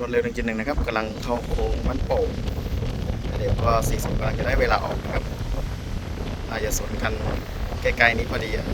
รถเร็วหนึ่งจหนึ่งนะครับกำลังเข้าโค้งมันโป่งเดี๋ยวก็สี่สิบกำลังจะได้เวลาออกนะครับอาจจะสวนกันใกล้ๆนี้พอดีอะ เ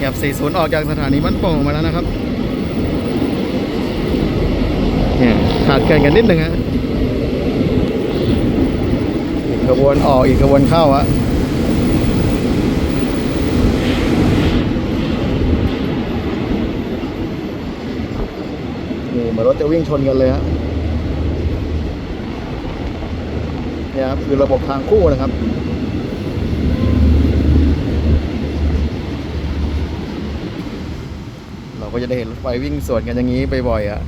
หยียบ40 ออกจากสถานีบ้านโป่งมาแล้วนะครับเนี่ยขาดเกินกันนิดหนึ่งฮะอีกขบวนออกอีกขบวนเข้าอะนี่เหมือนรถจะวิ่งชนกันเลยฮะเนี่ยครับคือระบบทางคู่นะครับ เรา ก็จะได้เห็นรถไฟวิ่งสวนกันอย่างนี้บ่อยๆอะ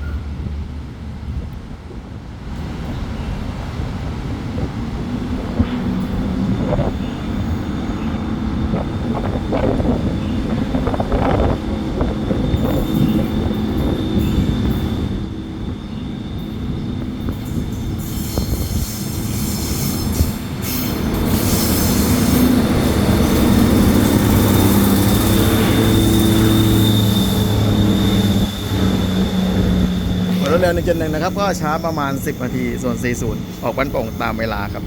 รถเร็ว1.1นะครับ ก็ช้าประมาณ 10 นาที ส่วน 40 ออกบ้านโป่งตามเวลาครับ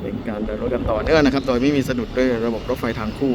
เป็นการเดินรถกันต่อเนื่องนะครับ โดยไม่มีสะดุดด้วยระบบรถไฟทางคู่